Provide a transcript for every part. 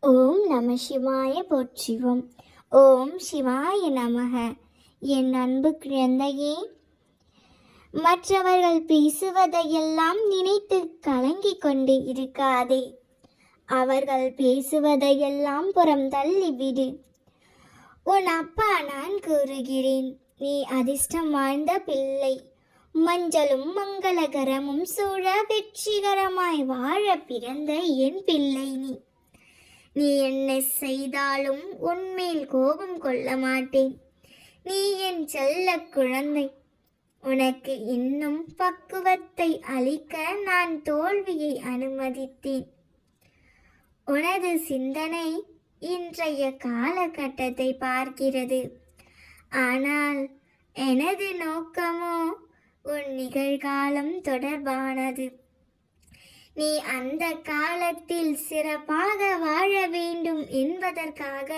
ஓம் நம சிவாய போற்றிவோம். ஓம் சிவாய நமக. என் அன்பு குழந்தையே மற்றவர்கள் பேசுவதையெல்லாம் நினைத்து கலங்கி கொண்டு இருக்காதே. அவர்கள் பேசுவதையெல்லாம் புறம் தள்ளிவிடு உன் அப்பா நான் கூறுகிறேன் நீ அதிர்ஷ்டம் வாழ்ந்த பிள்ளை. மஞ்சளும் மங்களகரமும் சூழ வெற்றிகரமாய் வாழ பிறந்த என் பிள்ளை நீ. நீ என்ன செய்தாலும் உன்மேல் கோபம் கொள்ள மாட்டேன். நீ என் செல்ல குழந்தை. உனக்கு இன்னும் பக்குவத்தை அளிக்க நான் தோல்வியை அனுமதித்தேன். உனது சிந்தனை இன்றைய காலகட்டத்தை பார்க்கிறது. ஆனால் எனது நோக்கமோ உன் நிகழ்காலம் தொடர்பானது. நீ அந்த காலத்தில் சிறப்பாக வாழ வேண்டும் என்பதற்காக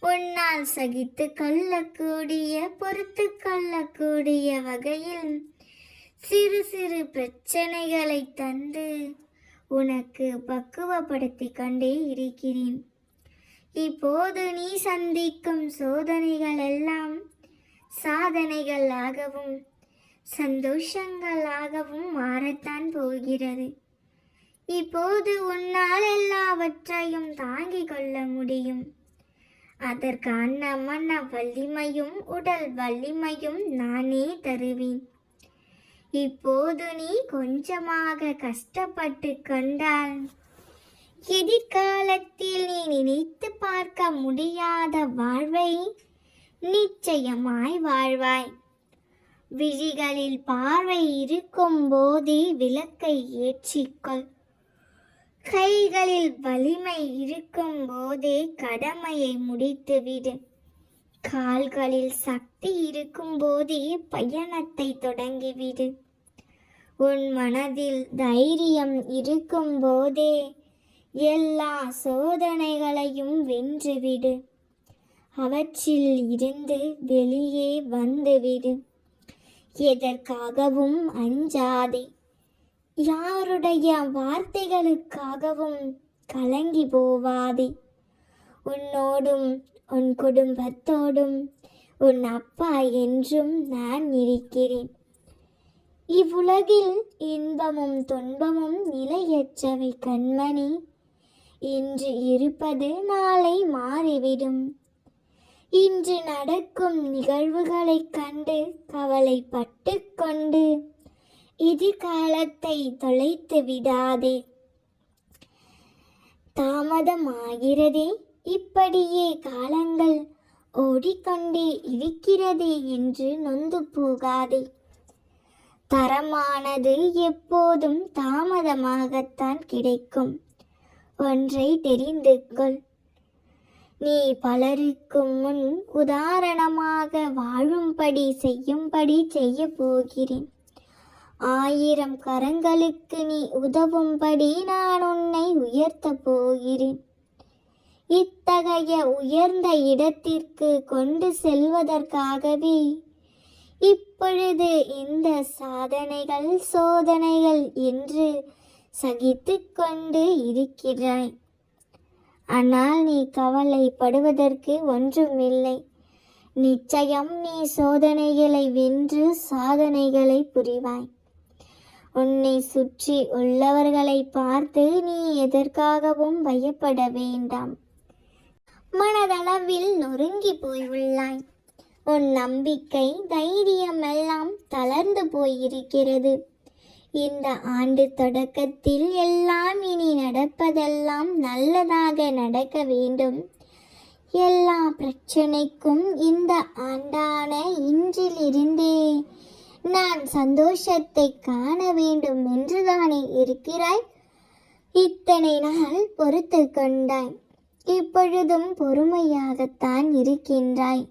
உன்னால் சகித்து கொள்ளக்கூடிய பொறுத்து கொள்ளக்கூடிய வகையில் சிறு சிறு பிரச்சனைகளை தந்து உனக்கு பக்குவப்படுத்திக் கொண்டே இருக்கிறேன். இப்போது நீ சந்திக்கும் சோதனைகள் எல்லாம் சாதனைகளாகவும் சந்தோஷங்களாகவும் மாறத்தான் போகிறது. இப்போது உன்னால் எல்லாவற்றையும் தாங்கிக் கொள்ள முடியும். அதற்கான மன வலிமையும் உடல் வலிமையும் நானே தருவேன். இப்போது நீ கொஞ்சமாக கஷ்டப்பட்டு கொண்டால் எதிர்காலத்தில் நீ நினைத்து பார்க்க முடியாத வாழ்வை நிச்சயமாய் வாழ்வாய். விழிகளில் பார்வை இருக்கும் போதே விளக்கை ஏற்றிக்கொள் கைகளில் வலிமை இருக்கும் போதே கடமையை முடித்துவிடு. கால்களில் சக்தி இருக்கும் போதே பயணத்தை தொடங்கிவிடு. உன் மனதில் தைரியம் இருக்கும் போதே எல்லா சோதனைகளையும் வென்றுவிடு. அவற்றில் இருந்து வெளியே வந்துவிடு. எதற்காகவும் அஞ்சாதே. யாருடைய வார்த்தைகளுக்காகவும் கலங்கி போவாதே. உன்னோடும் உன் குடும்பத்தோடும் உன் அப்பா என்றும் நான் இருக்கிறேன். இவ்வுலகில் இன்பமும் துன்பமும் நிலையற்றவை கண்மணி. இன்று இருப்பது நாளை மாறிவிடும். இன்று நடக்கும் நிகழ்வுகளைக் கண்டு கவலைப்பட்டு கொண்டு எதிர்காலத்தை தொலைத்து விடாதே. தாமதமாகிறதே இப்படியே காலங்கள் ஓடிக்கொண்டே இருக்கிறதே என்று நொந்து போகாதே. தரமானது எப்போதும் தாமதமாகத்தான் கிடைக்கும். ஒன்றை தெரிந்து கொள். நீ பலருக்கும் முன் உதாரணமாக வாழும்படி செய்யும்படி செய்ய போகிறேன். ஆயிரம் கரங்களுக்கு நீ உதவும்படி நான் உன்னை உயர்த்தப் போகிறேன். இத்தகைய உயர்ந்த இடத்திற்கு கொண்டு செல்வதற்காகவே இப்பொழுது இந்த சாதனைகள் சோதனைகள் என்று சகித்து கொண்டு இருக்கிறாய். ஆனால் நீ கவலைப்படுவதற்கு ஒன்றுமில்லை. நிச்சயம் நீ சோதனைகளை வென்று சாதனைகளை புரிவாய். உன்னை சுற்றி உள்ளவர்களை பார்த்து நீ எதற்காகவும் பயப்பட வேண்டாம். மனதளவில் நொறுங்கி போய் உள்ளாய். உன் நம்பிக்கை தைரியம் எல்லாம் தளர்ந்து போயிருக்கிறது. இந்த ஆண்டு தொடக்கத்தில் எல்லாம் இனி நடப்பதெல்லாம் நல்லதாக நடக்க வேண்டும். எல்லா பிரச்சனைக்கும் இந்த ஆண்டான இன்றிலிருந்தே நான் சந்தோஷத்தை காண வேண்டும் என்றுதானே இருக்கிறாய்? இத்தனை நாள் பொறுத்து கொண்டாய். இப்பொழுதும் பொறுமையாகத்தான் இருக்கின்றாய்.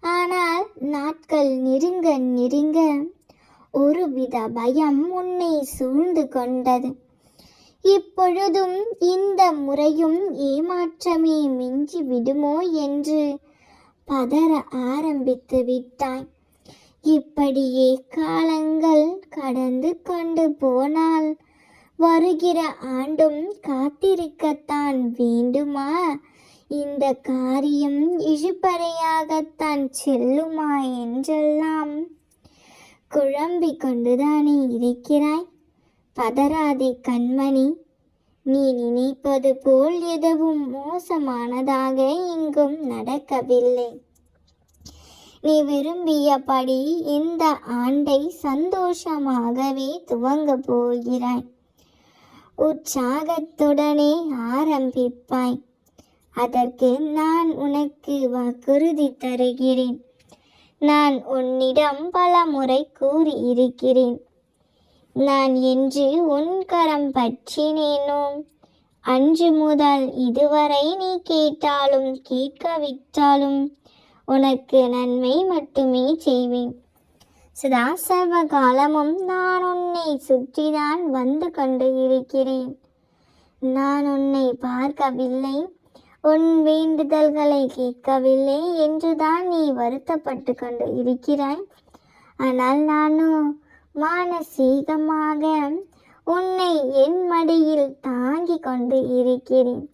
ஆனால் நாட்கள் நெருங்க நெருங்க ஒருவித பயம் உன்னை சூழ்ந்து கொண்டது. இப்பொழுதும் இந்த முறையும் ஏமாற்றமே மிஞ்சி விடுமோ என்று பதற ஆரம்பித்து விட்டாய். இப்படியே காலங்கள் கடந்து கொண்டு போனால் வருகிற ஆண்டும் காத்திருக்கத்தான் வேண்டுமா? இந்த காரியம் இழுபறையாகத்தான் செல்லுமா என்றெல்லாம் குழம்பிக் கொண்டுதானே இருக்கிறாய்? பதறாதே கண்மணி. நீ நினைப்பது போல் எதுவும் மோசமானதாக இங்கும் நடக்கவில்லை. நீ விரும்பியபடி இந்த ஆண்டை சந்தோஷமாகவே துவங்க போகிறாய். உற்சாகத்துடனே ஆரம்பிப்பாய். அதற்கு நான் உனக்கு வாக்குறுதி தருகிறேன். நான் உன்னிடம் பல முறை கூறியிருக்கிறேன். நான் என்று உன் கரம் பற்றினேனோ? அன்று முதல் இதுவரை நீ கேட்டாலும் கேட்கவிட்டாலும் உனக்கு நன்மை மட்டுமே செய்வேன். சதா சர்வ காலமும் நான் உன்னை சுற்றிதான் வந்து கொண்டு இருக்கிறேன். நான் உன்னை பார்க்கவில்லை. உன் வேண்டுதல்களை கேட்கவில்லை என்றுதான் நீ வருத்தப்பட்டு கொண்டு இருக்கிறாய். ஆனால் நானும் மானசீகமாக உன்னை என் மடியில் தாங்கிக் கொண்டு இருக்கிறேன்.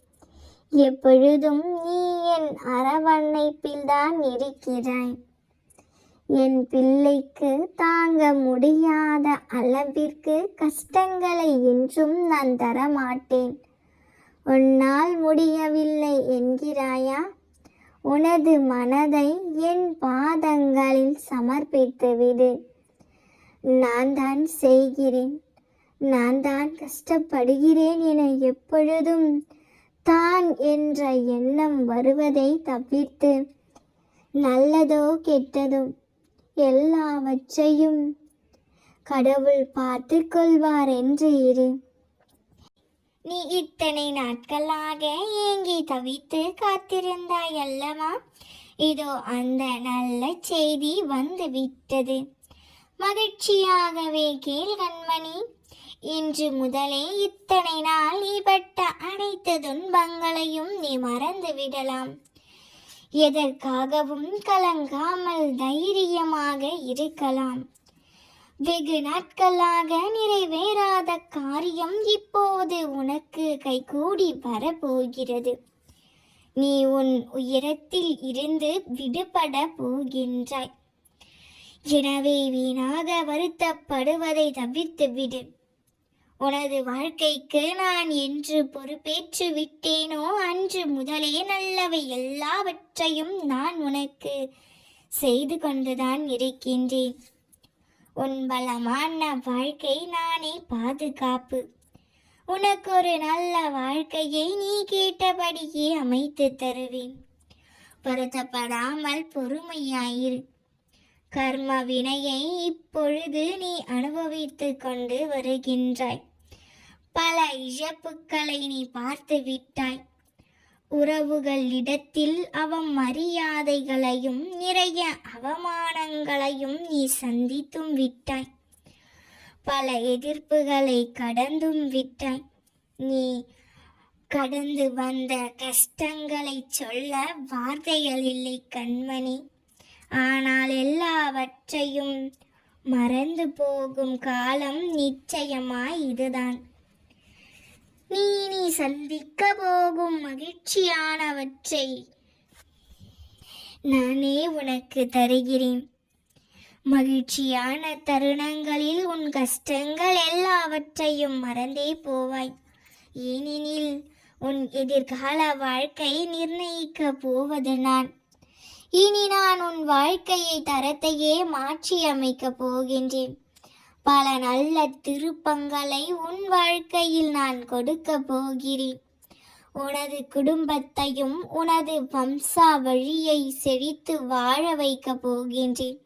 எப்பொழுதும் நீ என் அரவணைப்பில் தான் இருக்கிறாய். என் பிள்ளைக்கு தாங்க முடியாத அளவிற்கு கஷ்டங்களை என்றும் நான் தரமாட்டேன். உன்னால் முடியவில்லை என்கிறாயா? உனது மனதை என் பாதங்களில் சமர்ப்பித்து விடு. நான் தான் செய்கிறேன். நான் தான் கஷ்டப்படுகிறேன் என எப்பொழுதும் தான் என்ற எண்ணம் வருவதை தவிர்த்து நல்லதோ கெட்டதோ எல்லாவற்றையும் கடவுள் பார்த்து கொள்வார் என்று இரு. நீ இத்தனை நாட்களாக ஏங்கி தவித்து காத்திருந்தாய் அல்லவா? இதோ அந்த நல்ல செய்தி வந்து விட்டது. மகிழ்ச்சியாகவே கேள் கண்மணி. இன்று முதலே இத்தனை நாள் நீ பட்ட அனைத்து துன்பங்களையும் நீ மறந்து விடலாம். எதற்காகவும் கலங்காமல் தைரியமாக இருக்கலாம். வெகு நாட்களாக நிறைவேறாத காரியம் இப்போது உனக்கு கைகூடி வரப்போகிறது. நீ உன் உயரத்தில் இருந்து விடுபட போகின்றாய். எனவே வீணாக வருத்தப்படுவதை தவிர்த்து விடு. உனது வாழ்க்கைக்கு நான் என்று பொறுப்பேற்று விட்டேனோ அன்று முதலே நல்லவை எல்லாவற்றையும் நான் உனக்கு செய்து கொண்டுதான் இருக்கின்றேன். உன் பலமான வாழ்க்கை நானே பாதுகாப்பு. உனக்கு ஒரு நல்ல வாழ்க்கையை நீ கேட்டபடியே அமைத்து தருவேன். வருத்தப்படாமல் பொறுமையாயிரு. கர்ம வினையை இப்பொழுது நீ அனுபவித்து கொண்டு வருகின்றாய். பல இழப்புக்களை நீ பார்த்து விட்டாய் உறவுகளிடத்தில் அவமரியாதைகளையும் நிறைய அவமானங்களையும் நீ சந்தித்தும் விட்டாய். பல எதிர்ப்புகளை கடந்தும் விட்டாய். நீ கடந்து வந்த கஷ்டங்களை சொல்ல வார்த்தைகள் இல்லை கண்மணி. ஆனால் எல்லாவற்றையும் மறந்து போகும் காலம் நிச்சயமாய் இதுதான். நீ நீ சந்திக்க போகும் மகிழ்ச்சியானவற்றை நானே உனக்கு தருகிறேன். மகிழ்ச்சியான தருணங்களில் உன் கஷ்டங்கள் எல்லாவற்றையும் மறந்தே போவாய். ஏனெனில் உன் எதிர்கால வாழ்க்கை நிர்ணயிக்க போவது நான் இனி நான் உன் வாழ்க்கையை தரத்தையே மாற்றி அமைக்கப் போகின்றேன். பல நல்ல திருப்பங்களை உன் வாழ்க்கையில் நான் கொடுக்க போகிறேன். உனது குடும்பத்தையும் உனது வம்சா வழியை செழித்து வாழ வைக்க போகின்றேன்.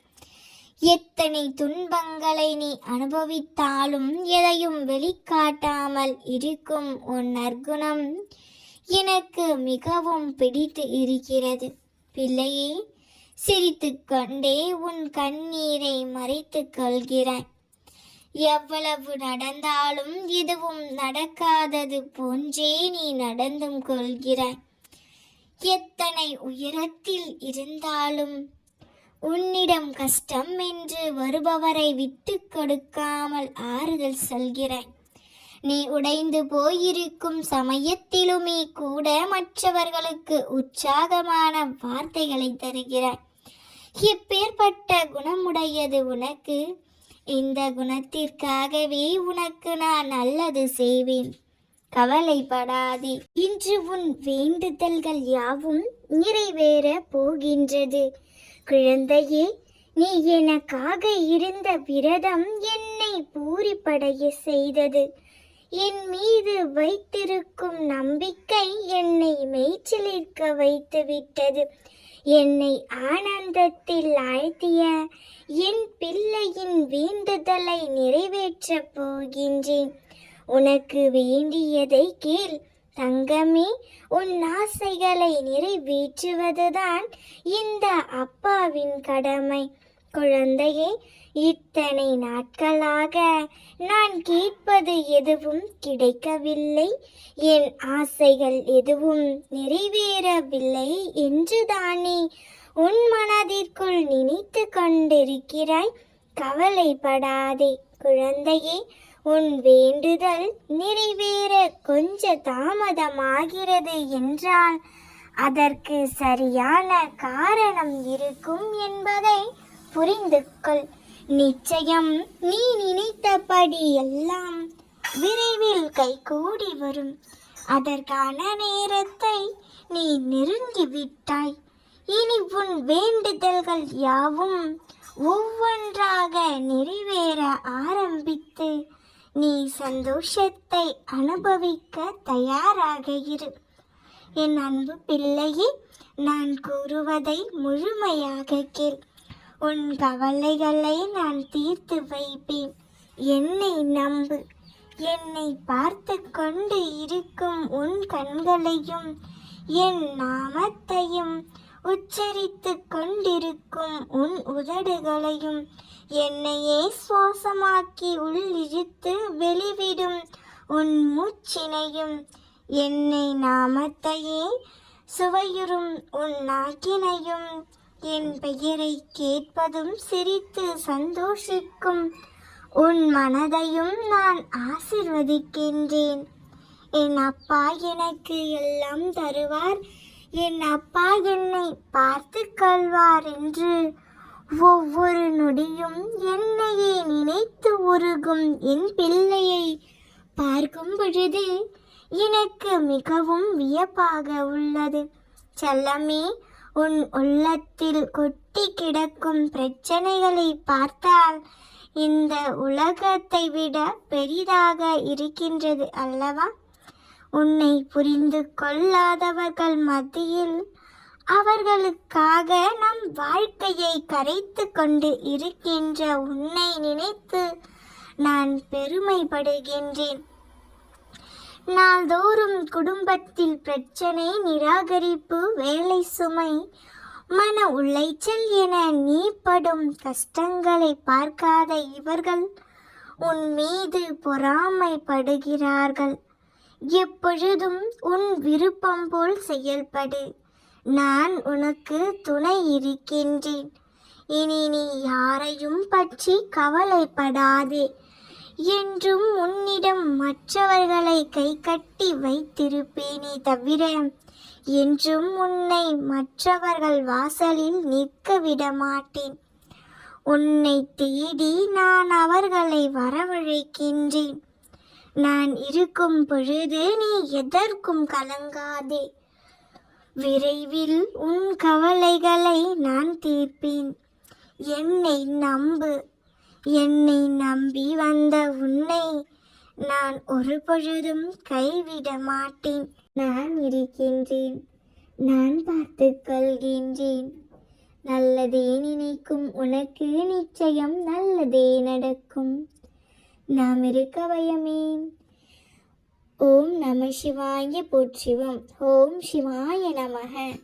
எத்தனை துன்பங்களை நீ அனுபவித்தாலும் எதையும் வெளிக்காட்டாமல் இருக்கும் உன் நற்குணம் எனக்கு மிகவும் பிடித்து இருக்கிறது. பிள்ளையே சிரித்துக்கொண்டே உன் கண்ணீரை மறைத்து கொள்கிறாய். எவ்வளவு நடந்தாலும் எதுவும் நடக்காதது போன்றே நீ நடந்தும் கொள்கிறாய். எத்தனை உயரத்தில் இருந்தாலும் உன்னிடம் கஷ்டம் என்று வருபவரை விட்டு கொடுக்காமல் ஆறுதல் சொல்கிறாய். நீ உடைந்து போயிருக்கும் சமயத்திலுமே கூட மற்றவர்களுக்கு உற்சாகமான வார்த்தைகளை தருகிறாய். இப்பேற்பட்ட குணமுடையது உனக்கு இந்த குணத்திற்காகவே உனக்கு நான் நல்லது செய்வேன். கவலைப்படாதே. இன்று உன் வேண்டுதல்கள் யாவும் நிறைவேற போகின்றது. குழந்தையே நீ எனக்காக இருந்த விரதம் என்னை பூரிப்படைய செய்தது. என் மீது வைத்திருக்கும் நம்பிக்கை என்னை மேய்ச்சலிற்க வைத்து விட்டது என்னை ஆனந்தத்தில் ஆழ்த்திய என் பிள்ளையின் வேண்டுதலை நிறைவேற்றப் போகின்றேன். உனக்கு வேண்டியதை கேள். தங்கமே உன் ஆசைகளை நிறைவேற்றுவதுதான் இந்த அப்பாவின் கடமை. குழந்தையை இத்தனை நாட்களாக நான் கேட்பது எதுவும் கிடைக்கவில்லை. என் ஆசைகள் எதுவும் நிறைவேறவில்லை என்றுதானே உன் மனதிற்குள் நினைத்து கொண்டிருக்கிறாய். கவலைப்படாதே குழந்தையே உன் வேண்டுதல் நிறைவேற கொஞ்ச தாமதமாகிறது என்றால் அதற்கு சரியான காரணம் இருக்கும் என்பதை புரிந்து கொள் நிச்சயம் நீ நினைத்தபடி எல்லாம் விரைவில் கைகூடி வரும். அதற்கான நேரத்தை நீ நெருங்கி விட்டாய் இனி உன் வேண்டுதல்கள் யாவும் ஒவ்வொன்றாக நிறைவேற ஆரம்பித்து நீ சந்தோஷத்தை அனுபவிக்க தயாராக இரு. என் அன்பு பிள்ளையே நான் கூறுவதை முழுமையாக கேள். உன் கவலைகளை நான் தீர்த்து வைப்பேன். என்னை நம்பு. என்னை பார்த்து கொண்டு இருக்கும் உன் கண்களையும் என் நாமத்தையும் உச்சரித்து கொண்டிருக்கும் உன் உதடுகளையும் என்னையே சுவாசமாக்கி உள்ளிழுத்து வெளிவிடும் உன் மூச்சினையும் என்னை நாமத்தையே சுவையுறும் உன் நாக்கினையும் என் பெயரை கேட்பதும் சிரித்து சந்தோஷிக்கும். உன் மனதையும் நான் ஆசிர்வதிக்கின்றேன். என் அப்பா எனக்கு எல்லாம் தருவார். என் அப்பா என்னை பார்த்து கொள்வார் என்று ஒவ்வொரு நொடியும் என்னையே நினைத்து உருகும் என் பிள்ளையை பார்க்கும் பொழுது எனக்கு மிகவும் வியப்பாக உள்ளது. செல்லமே உன் உள்ளத்தில் கொட்டி கிடக்கும் பிரச்சனைகளை பார்த்தால் இந்த உலகத்தை விட பெரிதாக இருக்கின்றது அல்லவா? உன்னை புரிந்து கொள்ளாதவர்கள் மத்தியில் அவர்களுக்காக நம் வாழ்க்கையை கரைத்து கொண்டு இருக்கின்ற உன்னை நினைத்து நான் பெருமைப்படுகின்றேன். நாள்தோறும் குடும்பத்தில் பிரச்சனை நிராகரிப்பு வேலை சுமை மன உளைச்சல் என நீ படும் கஷ்டங்களை பார்க்காத இவர்கள் உன் மீது பொறாமைப்படுகிறார்கள். எப்பொழுதும் உன் விருப்பம் போல் செயல்படு. நான் உனக்கு துணை இருக்கின்றேன். இனி நீ யாரையும் பற்றி கவலைப்படாதே. என்றும் உன்னிடம் மற்றவர்களை கை கட்டி வைத்திருப்பேனே தவிர என்றும் உன்னை மற்றவர்கள் வாசலில் நிற்க விடமாட்டேன். உன்னை தேடி நான் அவர்களை வரவழைக்கின்றேன். நான் இருக்கும் பொழுது நீ எதற்கும் கலங்காதே. விரைவில் உன் கவலைகளை நான் தீர்ப்பேன். என்னை நம்பு. என்னை நம்பி வந்த உன்னை நான் ஒரு பொழுதும் கைவிட மாட்டேன். நான் இருக்கின்றேன். நான் பார்த்து கொள்கின்றேன். நல்லதே நினைக்கும் உனக்கு நிச்சயம் நல்லதே நடக்கும். நாம் இருக்க பயமேன் ஓம் நம சிவாய போற்றிவோம். ஓம் சிவாய நமக.